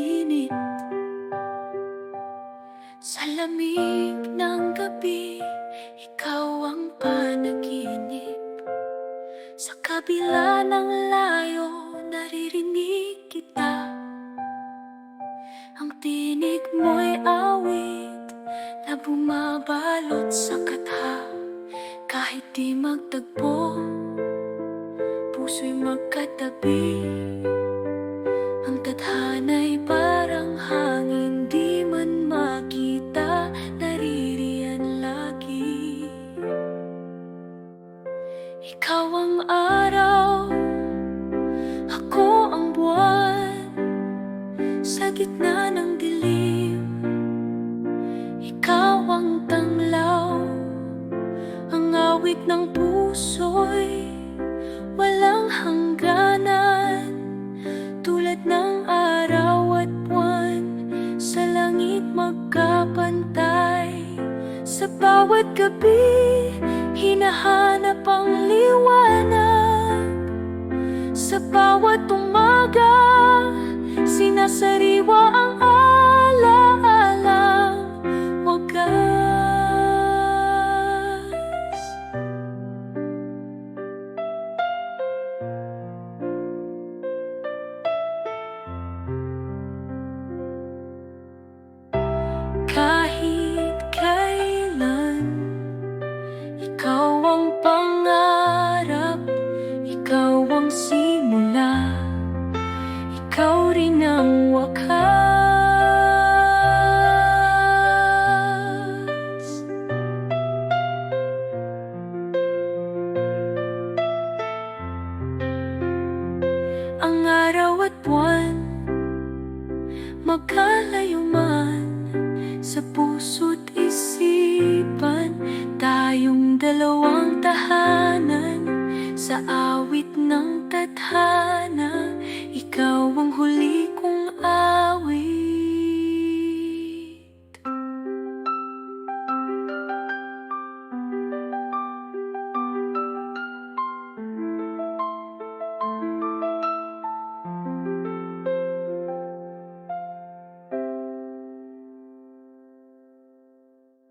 init Sa lamig ng gabi Ikaw ang panaginip. Sa kabila ng layo Naririnig kita. Ang tinig mo'y awit Na bumabalot sa katha Kahit di magtagpo Puso'y magkatabi Ikaw ang araw Ako ang buwan. Sa gitna ng dilim Ikaw ang tanglaw. Ang awit ng puso'y walang hangganan. Tulad ng araw at buwan Sa langit magkapantay. Sa bawat gabi Hinahanap ang liwanag Sa bawat umaga. Sinasariwa ang pangarap Ikaw ang simula. Ikaw rin ang wakas. Ang araw at buwan Magkalayo man. Sa puso't isipan Tayong tahanan Sa awit ng tadhana Ikaw ang huli